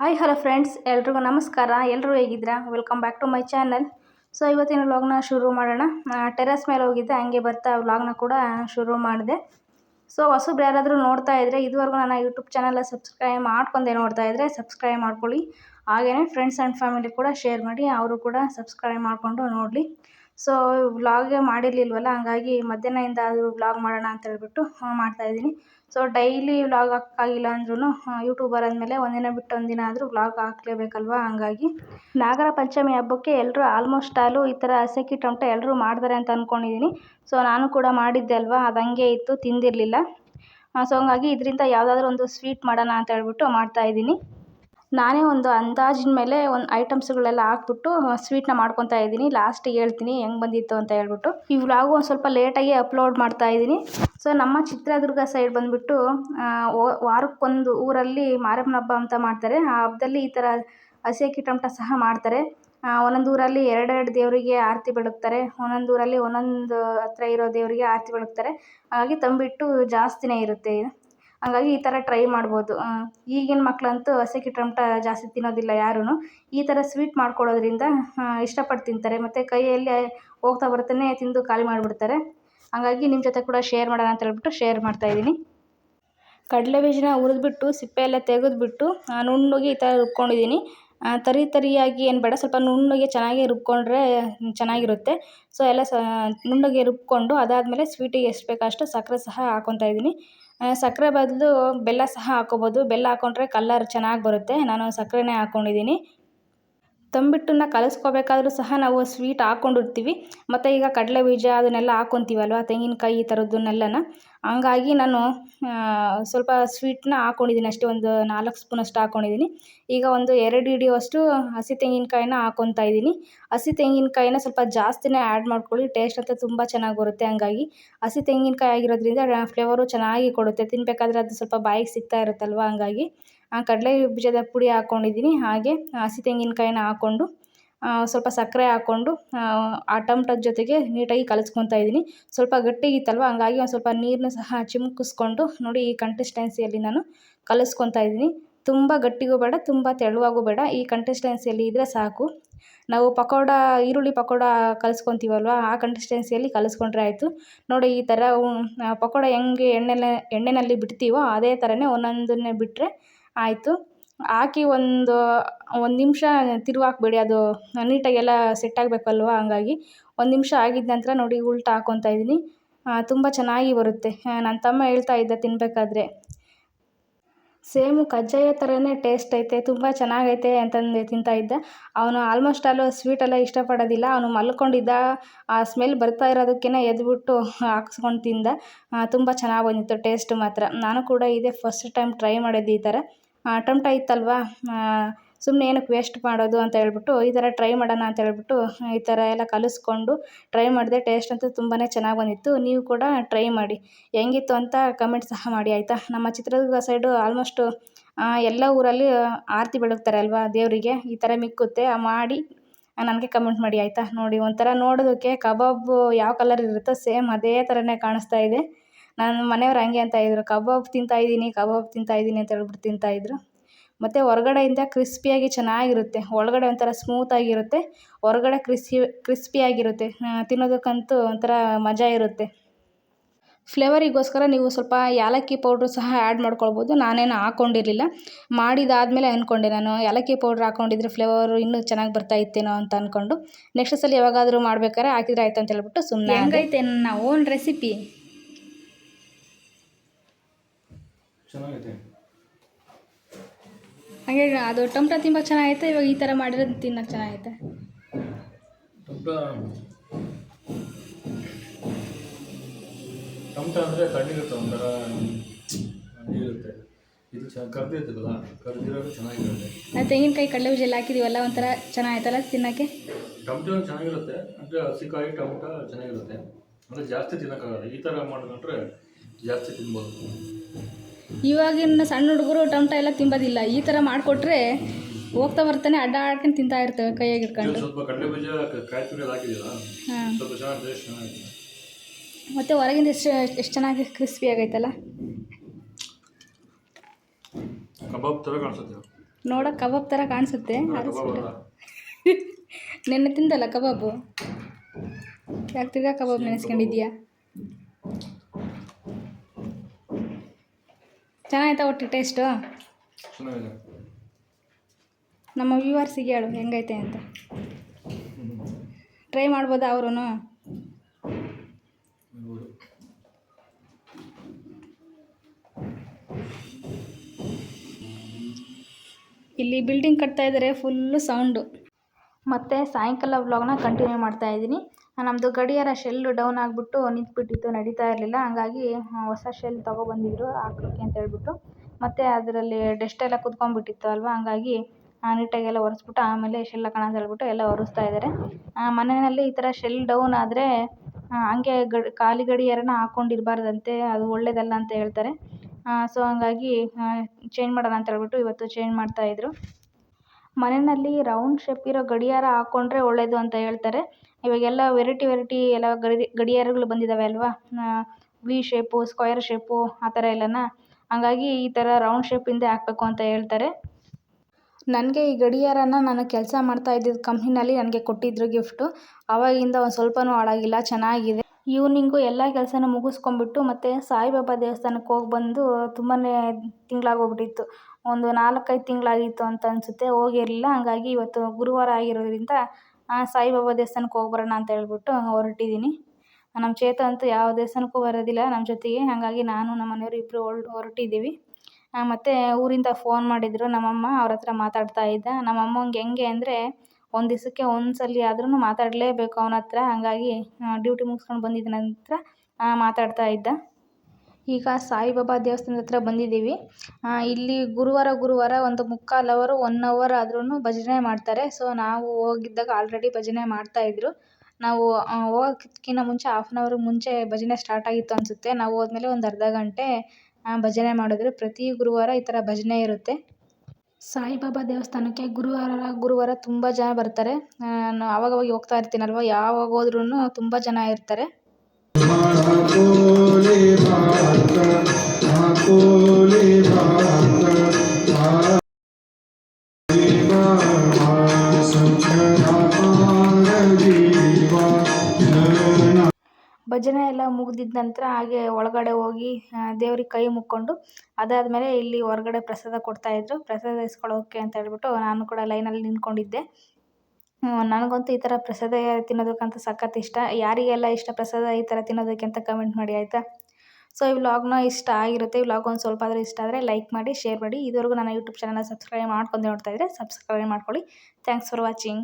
Hi hello friends ಎಲ್ರಿಗೂ ನಮಸ್ಕಾರ. ಎಲ್ಲರೂ ಹೇಗಿದ್ದೀರಾ? Welcome back to my channel so ಇವತ್ತಿನ ವ್ಲಾಗ್ನ ಶುರು ಮಾಡೋಣ. ಟೆರೆಸ್ ಮೇಲೆ ಹೋಗಿದ್ದೆ. ಹಂಗೆ ಬರ್ತಾ ವ್ಲಾಗ್ನ ಕೂಡ ಶುರು ಮಾಡಿದೆ. ಸೊ ಹೊಸಬ್ರು ಯಾರಾದರೂ ನೋಡ್ತಾ ಇದ್ದರೆ ಇದುವರೆಗೂ ನನ್ನ ಯೂಟ್ಯೂಬ್ ಚಾನಲ್ ಸಬ್ಸ್ಕ್ರೈಬ್ ಮಾಡ್ಕೊಂಡೆ ನೋಡ್ತಾ ಇದ್ದರೆ ಸಬ್ಸ್ಕ್ರೈಬ್ ಮಾಡ್ಕೊಳ್ಳಿ. ಹಾಗೆಯೇ ಫ್ರೆಂಡ್ಸ್ ಆ್ಯಂಡ್ ಫ್ಯಾಮಿಲಿ ಕೂಡ ಶೇರ್ ಮಾಡಿ, ಅವರು ಕೂಡ ಸಬ್ಸ್ಕ್ರೈಬ್ ಮಾಡಿಕೊಂಡು ನೋಡಲಿ. ಸೊ ವ್ಲಾಗೇ ಮಾಡಿರಲಿಲ್ವಲ್ಲ, ಹಂಗಾಗಿ ಮಧ್ಯಾಹ್ನದಿಂದ ಅದು ವ್ಲಾಗ್ ಮಾಡೋಣ ಅಂತ ಹೇಳ್ಬಿಟ್ಟು ಮಾಡ್ತಾಯಿದ್ದೀನಿ ಸೊ ಡೈಲಿ ವ್ಲಾಗ್ ಹಾಕೋಕ್ಕಾಗಿಲ್ಲ ಅಂದ್ರೂ ಯೂಟ್ಯೂಬರ್ ಅಂದಮೇಲೆ ಒಂದಿನ ಬಿಟ್ಟು ಒಂದಿನ ಆದರೂ ವ್ಲಾಗ್ ಹಾಕಲೇಬೇಕಲ್ವಾ? ಹಂಗಾಗಿ ನಾಗರ ಪಂಚಮಿ ಹಬ್ಬಕ್ಕೆ ಎಲ್ಲರೂ ಆಲ್ಮೋಸ್ಟ್ ಆಲು ಈ ಥರ ಹಸೆಕಿ ಟೊಮಟೊ ಎಲ್ಲರೂ ಮಾಡ್ತಾರೆ ಅಂತ ಅಂದ್ಕೊಂಡಿದ್ದೀನಿ ಸೊ ನಾನು ಕೂಡ ಮಾಡಿದ್ದೆ ಅಲ್ವಾ? ಅದು ಹಂಗೆ ಇತ್ತು, ತಿಂದಿರಲಿಲ್ಲ. ಸೊ ಹಂಗಾಗಿ ಇದರಿಂದ ಯಾವುದಾದ್ರೂ ಒಂದು ಸ್ವೀಟ್ ಮಾಡೋಣ ಅಂತ ಹೇಳ್ಬಿಟ್ಟು ಮಾಡ್ತಾಯಿದ್ದೀನಿ ನಾನೇ ಒಂದು ಅಂದಾಜಿನ ಮೇಲೆ ಒಂದು ಐಟಮ್ಸ್ಗಳೆಲ್ಲ ಹಾಕ್ಬಿಟ್ಟು ಸ್ವೀಟ್ನ ಮಾಡ್ಕೊತಾ ಇದ್ದೀನಿ. ಲಾಸ್ಟಿಗೆ ಹೇಳ್ತೀನಿ, ಹೆಂಗೆ ಬಂದಿತ್ತು ಅಂತ ಹೇಳ್ಬಿಟ್ಟು. ಈ ವ್ಲಾಗು ಒಂದು ಸ್ವಲ್ಪ ಲೇಟಾಗಿ ಅಪ್ಲೋಡ್ ಮಾಡ್ತಾ ಇದ್ದೀನಿ. ಸೊ ನಮ್ಮ ಚಿತ್ರದುರ್ಗ ಸೈಡ್ ಬಂದುಬಿಟ್ಟು ವಾರಕ್ಕೊಂದು ಊರಲ್ಲಿ ಮಾರಮ್ಮನ ಹಬ್ಬ ಅಂತ ಮಾಡ್ತಾರೆ. ಆ ಹಬ್ಬದಲ್ಲಿ ಈ ಥರ ಹಸಿ ಕಿಟಮಟ ಟೊಮಟ ಸಹ ಮಾಡ್ತಾರೆ. ಒಂದೊಂದು ಊರಲ್ಲಿ ಎರಡೆರಡು ದೇವರಿಗೆ ಆರತಿ ಬೆಳಗ್ತಾರೆ. ಒಂದೊಂದು ಊರಲ್ಲಿ ಒಂದೊಂದು ಹತ್ರ ಇರೋ ದೇವರಿಗೆ ಆರತಿ ಬೆಳಗ್ತಾರೆ. ಹಾಗಾಗಿ ತಂಬಿಟ್ಟು ಜಾಸ್ತಿನೇ ಇರುತ್ತೆ. ಹಂಗಾಗಿ ಈ ಥರ ಟ್ರೈ ಮಾಡ್ಬೋದು. ಈಗಿನ ಮಕ್ಕಳಂತೂ ಹಸಿ ಟೊಮಟ ಜಾಸ್ತಿ ತಿನ್ನೋದಿಲ್ಲ ಯಾರೂ ಈ ಥರ ಸ್ವೀಟ್ ಮಾಡ್ಕೊಡೋದ್ರಿಂದ ಇಷ್ಟಪಟ್ಟು ತಿಂತಾರೆ. ಮತ್ತು ಕೈಯಲ್ಲಿ ಹೋಗ್ತಾ ಬರ್ತಾನೆ, ತಿಂದು ಖಾಲಿ ಮಾಡಿಬಿಡ್ತಾರೆ. ಹಂಗಾಗಿ ನಿಮ್ಮ ಜೊತೆ ಕೂಡ ಶೇರ್ ಮಾಡೋಣ ಅಂತ ಹೇಳ್ಬಿಟ್ಟು ಶೇರ್ ಮಾಡ್ತಾಯಿದ್ದೀನಿ ಕಡಲೆ ಬೀಜನ ಹುರಿದ್ಬಿಟ್ಟು, ಸಿಪ್ಪೆ ಎಲ್ಲ ತೆಗೆದ್ಬಿಟ್ಟು ನುಣ್ಣಗೆ ಈ ಥರ ರುಬ್ಕೊಂಡಿದ್ದೀನಿ. ತರಿ ತರಿಯಾಗಿ ಏನು ಬೇಡ, ಸ್ವಲ್ಪ ನುಣ್ಣಗೆ ಚೆನ್ನಾಗಿ ರುಬ್ಕೊಂಡ್ರೆ ಚೆನ್ನಾಗಿರುತ್ತೆ. ಸೊ ಎಲ್ಲ ಸ, ನುಣ್ಣಗೆ ರುಬ್ಕೊಂಡು ಅದಾದಮೇಲೆ ಸ್ವೀಟಿಗೆ ಎಷ್ಟು ಬೇಕೋ ಅಷ್ಟು ಸಕ್ಕರೆ ಸಹ ಹಾಕ್ಕೊತಾ ಇದ್ದೀನಿ. ಸಕ್ಕರೆ ಬದಲು ಬೆಲ್ಲ ಸಹ ಹಾಕ್ಕೊಬೋದು ಬೆಲ್ಲ ಹಾಕ್ಕೊಂಡ್ರೆ ಕಲ್ಲರ್ ಚೆನ್ನಾಗಿ ಬರುತ್ತೆ. ನಾನು ಸಕ್ಕರೆನೇ ಹಾಕ್ಕೊಂಡಿದ್ದೀನಿ ತಂಬಿಟ್ಟನ್ನ ಕಲಸ್ಕೋಬೇಕಾದ್ರೂ ಸಹ ನಾವು ಸ್ವೀಟ್ ಹಾಕ್ಕೊಂಡಿರ್ತೀವಿ ಮತ್ತು ಈಗ ಕಡಲೆ ಬೀಜ ಅದನ್ನೆಲ್ಲ ಹಾಕ್ಕೊಂತೀವಲ್ವ ತೆಂಗಿನಕಾಯಿ ಈ ಥರದ್ದನ್ನೆಲ್ಲನ. ಹಂಗಾಗಿ ನಾನು ಸ್ವಲ್ಪ ಸ್ವೀಟನ್ನ ಹಾಕ್ಕೊಂಡಿದ್ದೀನಿ ಅಷ್ಟೇ, ಒಂದು ನಾಲ್ಕು ಸ್ಪೂನಷ್ಟು ಹಾಕ್ಕೊಂಡಿದ್ದೀನಿ ಈಗ ಒಂದು ಎರಡು ಹಿಡಿಯುವಷ್ಟು ಹಸಿ ತೆಂಗಿನಕಾಯಿನ ಹಾಕ್ಕೊತಾ ಇದ್ದೀನಿ ಹಸಿ ತೆಂಗಿನಕಾಯಿನ ಸ್ವಲ್ಪ ಜಾಸ್ತಿನೇ ಆ್ಯಡ್ ಮಾಡ್ಕೊಳ್ಳಿ ಟೇಸ್ಟ್ ಅಂತ ತುಂಬ ಚೆನ್ನಾಗಿ ಬರುತ್ತೆ ಹಂಗಾಗಿ. ಹಸಿ ತೆಂಗಿನಕಾಯಿ ಆಗಿರೋದ್ರಿಂದ ಫ್ಲೇವರು ಚೆನ್ನಾಗಿ ಕೊಡುತ್ತೆ. ತಿನ್ನಬೇಕಾದ್ರೆ ಅದು ಸ್ವಲ್ಪ ಬಾಯಿಗೆ ಸಿಗ್ತಾ ಇರುತ್ತಲ್ವ ಹಂಗಾಗಿ. ಕಡಲೆ ಬೀಜದ ಪುಡಿ ಹಾಕ್ಕೊಂಡಿದ್ದೀನಿ ಹಾಗೆ ಹಸಿ ತೆಂಗಿನಕಾಯಿನ ಹಾಕ್ಕೊಂಡು. ಸ್ವಲ್ಪ ಸಕ್ಕರೆ ಹಾಕ್ಕೊಂಡು, ಆ ಟಮ್ಟದ ಜೊತೆಗೆ ನೀಟಾಗಿ ಕಲಸ್ಕೊತಾ ಇದ್ದೀನಿ. ಸ್ವಲ್ಪ ಗಟ್ಟಿಗಿತ್ತಲ್ವ? ಹಂಗಾಗಿ ಒಂದು ಸ್ವಲ್ಪ ನೀರನ್ನ ಸಹ ಚಿಮುಕಿಸ್ಕೊಂಡು ನೋಡಿ ಈ ಕಂಟೆಸ್ಟೆನ್ಸಿಯಲ್ಲಿ ನಾನು ಕಲಸ್ಕೊತಾ ಇದ್ದೀನಿ. ತುಂಬ ಗಟ್ಟಿಗೂ ಬೇಡ, ತುಂಬ ತೆಳುವಾಗೂ ಬೇಡ. ಈ ಕಂಟೆಸ್ಟೆನ್ಸಿಯಲ್ಲಿ ಇದ್ದರೆ ಸಾಕು. ನಾವು ಪಕೋಡ, ಈರುಳ್ಳಿ ಪಕೋಡ ಕಲಸ್ಕೊತೀವಲ್ವ? ಆ ಕನ್ಸಿಸ್ಟೆನ್ಸಿಯಲ್ಲಿ ಕಲಿಸ್ಕೊಂಡ್ರೆ ಆಯಿತು. ನೋಡಿ ಈ ಥರ ಪಕೋಡ ಹೆಂಗೆ ಎಣ್ಣೆಲೆ ಎಣ್ಣೆಯಲ್ಲಿ ಬಿಡ್ತೀವೋ ಅದೇ ಥರನೇ ಒಂದೊಂದನ್ನೇ ಬಿಟ್ಟರೆ ಆಯಿತು. ಹಾಕಿ ಒಂದು ಒಂದು ನಿಮಿಷ ತಿರುವಾಕ್ಬೇಡಿ, ಅದು ನೀಟಾಗಿ ಎಲ್ಲ ಸೆಟ್ ಆಗಬೇಕಲ್ವ? ಹಂಗಾಗಿ ಒಂದು ನಿಮಿಷ ಆಗಿದ ನಂತರ ನೋಡಿ ಉಲ್ಟಾ ಹಾಕ್ಕೊತಾ ಇದ್ದೀನಿ. ತುಂಬ ಚೆನ್ನಾಗಿ ಬರುತ್ತೆ. ನನ್ನ ತಮ್ಮ ಹೇಳ್ತಾ ಇದ್ದ ತಿನ್ನಬೇಕಾದ್ರೆ ಸೇಮು ಕಜ್ಜಾಯ ಥರನೇ ಟೇಸ್ಟ್ ಐತೆ, ತುಂಬ ಚೆನ್ನಾಗೈತೆ ಅಂತಂದು ತಿಂತಾ ಇದ್ದ. ಅವನು ಆಲ್ಮೋಸ್ಟ್ ಆಲು ಸ್ವೀಟೆಲ್ಲ ಇಷ್ಟಪಡೋದಿಲ್ಲ. ಅವನು ಮಲ್ಕೊಂಡಿದ್ದ, ಆ ಸ್ಮೆಲ್ ಬರ್ತಾ ಇರೋದಕ್ಕೇ ಎದ್ಬಿಟ್ಟು ಹಾಕ್ಸ್ಕೊಂಡು ತಿಂದ. ತುಂಬ ಚೆನ್ನಾಗಿ ಬಂದಿತ್ತು ಟೇಸ್ಟ್ ಮಾತ್ರ. ನಾನು ಕೂಡ ಇದೇ ಫಸ್ಟ್ ಟೈಮ್ ಟ್ರೈ ಮಾಡಿದ್ದು ಈ ಥರ ಟೊಮ್ಟೊ ಇತ್ತಲ್ವ? ಸುಮ್ಮನೆ ಏನಕ್ಕೆ ವೇಸ್ಟ್ ಮಾಡೋದು ಅಂತ ಹೇಳ್ಬಿಟ್ಟು ಈ ಥರ ಟ್ರೈ ಮಾಡೋಣ ಅಂತ ಹೇಳ್ಬಿಟ್ಟು ಈ ಥರ ಎಲ್ಲ ಕಲಿಸ್ಕೊಂಡು ಟ್ರೈ ಮಾಡಿದೆ. ಟೇಸ್ಟ್ ಅಂತೂ ತುಂಬಾ ಚೆನ್ನಾಗಿ ಬಂದಿತ್ತು. ನೀವು ಕೂಡ ಟ್ರೈ ಮಾಡಿ. ಹೆಂಗಿತ್ತು ಅಂತ ಕಮೆಂಟ್ ಸಹ ಮಾಡಿ, ಆಯಿತಾ? ನಮ್ಮ ಚಿತ್ರದುರ್ಗ ಸೈಡು ಆಲ್ಮೋಸ್ಟು ಎಲ್ಲ ಊರಲ್ಲಿ ಆರತಿ ಬೆಳಗ್ತಾರೆ ಅಲ್ವಾ ದೇವರಿಗೆ? ಈ ಥರ ಮಿಕ್ಕುತ್ತೆ ಮಾಡಿ ನನಗೆ ಕಮೆಂಟ್ ಮಾಡಿ, ಆಯಿತಾ? ನೋಡಿ, ಒಂಥರ ನೋಡೋದಕ್ಕೆ ಕಬಾಬು ಯಾವ ಕಲರ್ ಇರುತ್ತೋ ಸೇಮ್ ಅದೇ ಥರನೇ ಕಾಣಿಸ್ತಾ ಇದೆ. ನನ್ನ ಮನೆಯವ್ರು ಹಂಗೆ ಅಂತ ಇದ್ರು. ಕಬಾಬ್ ತಿಂತಾಯಿದ್ದೀನಿ ಕಬಾಬ್ ತಿಂತಾಯಿದ್ದೀನಿ ಅಂತ ಹೇಳ್ಬಿಟ್ಟು ತಿಂತಾಯಿದ್ರು ಮತ್ತು ಹೊರಗಡೆಯಿಂದ ಕ್ರಿಸ್ಪಿಯಾಗಿ ಚೆನ್ನಾಗಿರುತ್ತೆ. ಒಳಗಡೆ ಒಂಥರ ಸ್ಮೂತಾಗಿರುತ್ತೆ ಹೊರಗಡೆ ಕ್ರಿಸ್ಪಿ ಕ್ರಿಸ್ಪಿಯಾಗಿರುತ್ತೆ. ತಿನ್ನೋದಕ್ಕಂತೂ ಒಂಥರ ಮಜಾ ಇರುತ್ತೆ. ಫ್ಲೇವರಿಗೋಸ್ಕರ ನೀವು ಸ್ವಲ್ಪ ಏಲಕ್ಕಿ ಪೌಡ್ರು ಸಹ ಆ್ಯಡ್ ಮಾಡ್ಕೊಳ್ಬೋದು. ನಾನೇನು ಹಾಕ್ಕೊಂಡಿರಲಿಲ್ಲ ಮಾಡಿದಾದಮೇಲೆ ಅಂದ್ಕೊಂಡೆ ನಾನು. ಏಲಕ್ಕಿ ಪೌಡ್ರ್ ಹಾಕ್ಕೊಂಡಿದ್ರೆ ಫ್ಲೇವರು ಇನ್ನೂ ಚೆನ್ನಾಗಿ ಬರ್ತಾ ಇತ್ತೇನೋ ಅಂತ ಅಂದ್ಕೊಂಡು. ನೆಕ್ಸ್ಟ್ ಸಲ ಯಾವಾಗಾದರೂ ಮಾಡ್ಬೇಕಾದ್ರೆ ಹಾಕಿದ್ರೆ ಆಯ್ತು ಅಂತ ಹೇಳ್ಬಿಟ್ಟು ಸುಮ್ಮನೆ ಹಂಗೈತೆ ನನ್ನ ಓನ್ ರೆಸಿಪಿ ಚೆನ್ನಾಗೈತೆ. ಹಾಗೆ ಅದು ಟೊಮ್ಟೊ ತುಂಬ ಚೆನ್ನಾಗೈತೆ ಇವಾಗ ಈ ಥರ ಮಾಡಿರೋದು ತಿನ್ನೋಕೆ ಚೆನ್ನಾಗೈತೆ. ಟೊಮ್ಟ ಟೊಮ್ಟ ಅಂದರೆ ಕಣ್ಣಿರುತ್ತೆ ಒಂಥರ ಇರುತ್ತೆ. ಇದು ಕರ್ದಿರ್ತದಲ್ಲ ಕರ್ದಿರೋದು ಚೆನ್ನಾಗಿರುತ್ತೆ. ನಾವು ತೆಂಗಿನಕಾಯಿ ಕಡಲೆ ಬೀಜ ಎಲ್ಲ ಹಾಕಿದೀವಲ್ಲ ಒಂಥರ ಚೆನ್ನಾಗೈತಲ್ಲ ತಿನ್ನೋಕ್ಕೆ? ಟೊಮ್ಟ ಚೆನ್ನಾಗಿರುತ್ತೆ. ಅಂದರೆ ಹಸಿಕಾಯಿ ಟೊಮ್ಟ ಚೆನ್ನಾಗಿರುತ್ತೆ. ಅಂದರೆ ಜಾಸ್ತಿ ತಿನ್ನೋಕ್ಕಾಗಲ್ಲ. ಈ ಥರ ಮಾಡ್ಕೊಂಡ್ರೆ ಜಾಸ್ತಿ ತಿನ್ಬೋದು. ಇವಾಗಿನ ಸಣ್ಣ ಹುಡುಗರು ಟಮಟ ಎಲ್ಲ ತಿಂಬೋದಿಲ್ಲ. ಈ ಥರ ಮಾಡಿಕೊಟ್ರೆ ಹೋಗ್ತಾ ಬರ್ತಾನೆ ಅಡ್ಡ ಆಡ್ಕೊಂಡು ತಿಂತಾ ಇರ್ತವೆ ಕೈಯಾಗಿ ಇಟ್ಕೊಂಡು ಹಾಂ. ಮತ್ತು ಹೊರಗಿಂದ ಎಷ್ಟು ಎಷ್ಟು ಚೆನ್ನಾಗಿ ಕ್ರಿಸ್ಪಿ ಆಗೈತಲ್ಲ? ನೋಡೋಕೆ ಕಬಾಬ್ ಥರ ಕಾಣಿಸುತ್ತೆ. ನೆನ್ನೆ ತಿಂದಲ್ಲ ಕಬಾಬು? ಯಾಕೆ ತಿರ್ಗಾ ಕಬಾಬ್ ನೆನೆಸ್ಕೊಂಡಿದ್ಯಾ? ಚೆನ್ನಾಯ್ತಾ ಒಟ್ಟು ಟೇಸ್ಟು ಚೆನ್ನಾಗಿದೆ. ನಮ್ಮ ವ್ಯೂವರ್ಸಿಗೆ ಹೇಳು ಹೆಂಗೈತೆ ಅಂತ. ಟ್ರೈ ಮಾಡ್ಬೋದಾ ಅವರು ಇಲ್ಲಿ ಬಿಲ್ಡಿಂಗ್ ಕಟ್ತಾ ಇದ್ದಾರೆ ಫುಲ್ಲು ಸೌಂಡು ಮತ್ತು ಸಾಯಂಕಾಲ ವ್ಲಾಗ್ನ ಕಂಟಿನ್ಯೂ ಮಾಡ್ತಾ ಇದ್ದೀನಿ. ನಮ್ಮದು ಗಡಿಯಾರ ಶೆಲ್ಲು ಡೌನ್ ಆಗಿಬಿಟ್ಟು ನಿಂತುಬಿಟ್ಟಿತ್ತು, ನಡೀತಾ ಇರಲಿಲ್ಲ. ಹಂಗಾಗಿ ಹೊಸ ಶೆಲ್ ತೊಗೊಬಂದಿದ್ರು ಹಾಕೋಕ್ಕೆ ಅಂತ ಹೇಳ್ಬಿಟ್ಟು. ಮತ್ತು ಅದರಲ್ಲಿ ಡೆಸ್ಟ್ ಎಲ್ಲ ಕುತ್ಕೊಂಡ್ಬಿಟ್ಟಿತ್ತು ಅಲ್ವಾ? ಹಂಗಾಗಿ ನೀಟಾಗೆಲ್ಲ ಒರೆಸ್ಬಿಟ್ಟು ಆಮೇಲೆ ಶೆಲ್ ಹಾಕೋಣ ಅಂತ ಹೇಳ್ಬಿಟ್ಟು ಎಲ್ಲ ಒರೆಸ್ತಾ ಇದ್ದಾರೆ ಮನೆಯಲ್ಲಿ ಈ ಥರ ಶೆಲ್ ಡೌನ್ ಆದರೆ ಹಂಗೆ ಗಡಿ, ಖಾಲಿ ಗಡಿಯಾರನ ಹಾಕ್ಕೊಂಡಿರ್ಬಾರ್ದಂತೆ ಅದು ಒಳ್ಳೇದಲ್ಲ ಅಂತ ಹೇಳ್ತಾರೆ. ಸೊ ಹಂಗಾಗಿ ಚೇಂಜ್ ಮಾಡೋಣ ಅಂತ ಹೇಳ್ಬಿಟ್ಟು ಇವತ್ತು ಚೇಂಜ್ ಮಾಡ್ತಾಯಿದ್ರು ಮನೆಯಲ್ಲಿ ರೌಂಡ್ ಶೇಪ್ ಇರೋ ಗಡಿಯಾರ ಹಾಕ್ಕೊಂಡ್ರೆ ಒಳ್ಳೆಯದು ಅಂತ ಹೇಳ್ತಾರೆ. ಇವಾಗೆಲ್ಲ ವೆರೈಟಿ ವೆರೈಟಿ ಎಲ್ಲ ಗಡಿ, ಗಡಿಯಾರಗಳು ಬಂದಿದ್ದಾವೆ ಅಲ್ವಾ? ವಿ ಶೇಪು ಸ್ಕ್ವೇರ್ ಶೇಪು ಆ ಥರ ಎಲ್ಲನ. ಹಂಗಾಗಿ ಈ ಥರ ರೌಂಡ್ ಶೇಪಿಂದೇ ಹಾಕಬೇಕು ಅಂತ ಹೇಳ್ತಾರೆ. ನನಗೆ ಈ ಗಡಿಯಾರನ ನಾನು ಕೆಲಸ ಮಾಡ್ತಾ ಇದ್ದಿದ್ದ ಕಂಪ್ನಿನಲ್ಲಿ ನನಗೆ ಕೊಟ್ಟಿದ್ದರು ಗಿಫ್ಟು ಆವಾಗಿಂದ ಒಂದು ಸ್ವಲ್ಪನೂ ಹಾಳಾಗಿಲ್ಲ, ಚೆನ್ನಾಗಿದೆ. ಈವ್ನಿಂಗು ಎಲ್ಲ ಕೆಲಸನೂ ಮುಗಿಸ್ಕೊಂಡ್ಬಿಟ್ಟು ಮತ್ತು ಸಾಯಿಬಾಬಾ ದೇವಸ್ಥಾನಕ್ಕೆ ಹೋಗಿ ಬಂದು ತುಂಬಾ ತಿಂಗಳಾಗೋಗ್ಬಿಟ್ಟಿತ್ತು ಒಂದು ನಾಲ್ಕೈದು ತಿಂಗಳಾಗಿತ್ತು ಅಂತ ಅನಿಸುತ್ತೆ. ಹೋಗಿರಲಿಲ್ಲ. ಹಂಗಾಗಿ ಇವತ್ತು ಗುರುವಾರ ಆಗಿರೋದ್ರಿಂದ ಸಾಯಿಬಾಬಾ ದೇವಸ್ಥಾನಕ್ಕೆ ಹೋಗ್ಬರೋಣ ಅಂತ ಹೇಳ್ಬಿಟ್ಟು ಹೊರಟಿದ್ದೀನಿ ನಮ್ಮ ಚೇತ ಅಂತೂ ಯಾವ ದೇವಸ್ಥಾನಕ್ಕೂ ಬರೋದಿಲ್ಲ ನಮ್ಮ ಜೊತೆಗೆ. ಹಾಗಾಗಿ ನಾನು, ನಮ್ಮ ಮನೆಯವರು ಇಬ್ಬರು ಹೊರ್ಟ್ ಹೊರಟಿದ್ದೀವಿ. ಮತ್ತು ಊರಿಂದ ಫೋನ್ ಮಾಡಿದರು. ನಮ್ಮಮ್ಮ ಅವ್ರ ಹತ್ರ ಮಾತಾಡ್ತಾ ಇದ್ದ. ನಮ್ಮ ಅಮ್ಮಂಗೆ ಹೆಂಗೆ ಅಂದರೆ ಒಂದು ದಿವಸಕ್ಕೆ ಒಂದು ಸಲ ಆದ್ರೂ ಮಾತಾಡಲೇಬೇಕು ಅವನ ಹತ್ರ. ಹಾಗಾಗಿ ಡ್ಯೂಟಿ ಮುಗಿಸ್ಕೊಂಡು ಬಂದಿದ್ದ ನಂತರ ಮಾತಾಡ್ತಾ ಇದ್ದ. ಈಗ ಸಾಯಿಬಾಬಾ ದೇವಸ್ಥಾನದ ಹತ್ರ ಬಂದಿದ್ದೀವಿ. ಇಲ್ಲಿ ಗುರುವಾರ ಗುರುವಾರ ಒಂದು ಮುಕ್ಕಾಲು ಅವರು ಒನ್ ಅವರ್ ಆದ್ರೂ ಭಜನೆ ಮಾಡ್ತಾರೆ. ಸೊ ನಾವು ಹೋಗಿದ್ದಾಗ ಆಲ್ರೆಡಿ ಭಜನೆ ಮಾಡ್ತಾಯಿದ್ರು ನಾವು ಹೋಗೋಕ್ಕಿಂತ ಮುಂಚೆ ಹಾಫ್ ಆನ್ ಅವರ್ ಮುಂಚೆ ಭಜನೆ ಸ್ಟಾರ್ಟ್ ಆಗಿತ್ತು ಅನಿಸುತ್ತೆ. ನಾವು ಹೋದ್ಮೇಲೆ ಒಂದು ಅರ್ಧ ಗಂಟೆ ಭಜನೆ ಮಾಡಿದ್ರು. ಪ್ರತಿ ಗುರುವಾರ ಈ ಥರ ಭಜನೆ ಇರುತ್ತೆ. ಸಾಯಿಬಾಬಾ ದೇವಸ್ಥಾನಕ್ಕೆ ಗುರುವಾರ ಗುರುವಾರ ತುಂಬ ಜನ ಬರ್ತಾರೆ. ನಾನು ಆವಾಗವಾಗ ಹೋಗ್ತಾ ಇರ್ತೀನಲ್ವ? ಯಾವಾಗ ಹೋದ್ರೂ ತುಂಬ ಜನ ಇರ್ತಾರೆ. ಭಜನೆ ಎಲ್ಲ ಮುಗಿದಿದ್ದ ನಂತರ ಹಾಗೆ ಒಳಗಡೆ ಹೋಗಿ ದೇವ್ರಿಗೆ ಕೈ ಮುಕ್ಕೊಂಡು, ಅದಾದಮೇಲೆ ಇಲ್ಲಿ ಹೊರಗಡೆ ಪ್ರಸಾದ ಕೊಡ್ತಾಯಿದ್ರು ಪ್ರಸಾದ ಇಸ್ಕೊಳ್ಳೋಕೆ ಅಂತ ಹೇಳ್ಬಿಟ್ಟು ನಾನು ಕೂಡ ಲೈನಲ್ಲಿ ನಿಂತ್ಕೊಂಡಿದ್ದೆ. ನನಗಂತೂ ಈ ಥರ ಪ್ರಸಾದ ತಿನ್ನೋದಕ್ಕಂತೂ ಸಖತ್ ಇಷ್ಟ. ಯಾರಿಗೆಲ್ಲ ಇಷ್ಟ ಪ್ರಸಾದ ಈ ಥರ ತಿನ್ನೋದಕ್ಕೆ ಅಂತ ಕಮೆಂಟ್ ಮಾಡಿ, ಆಯಿತಾ? ಸೊ ಈ ವ್ಲಾಗ್ನ ಇಷ್ಟ ಆಗಿರುತ್ತೆ, ಈ ವ್ಲಾಗ್ ಒಂದು ಸ್ವಲ್ಪ ಆದರೂ ಇಷ್ಟ ಆದರೆ ಲೈಕ್ ಮಾಡಿ ಶೇರ್ ಮಾಡಿ. ಇದುವರೆಗೂ ನನ್ನ ಯೂಟ್ಯೂಬ್ ಚಾನಲ್ನ ಸಬ್ಸ್ಕ್ರೈಬ್ ಮಾಡ್ಕೊಂಡು ನೋಡ್ತಾ ಇದ್ದರೆ ಸಬ್ಸ್ಕ್ರೈಬ್ ಮಾಡ್ಕೊಳ್ಳಿ. Thanks for watching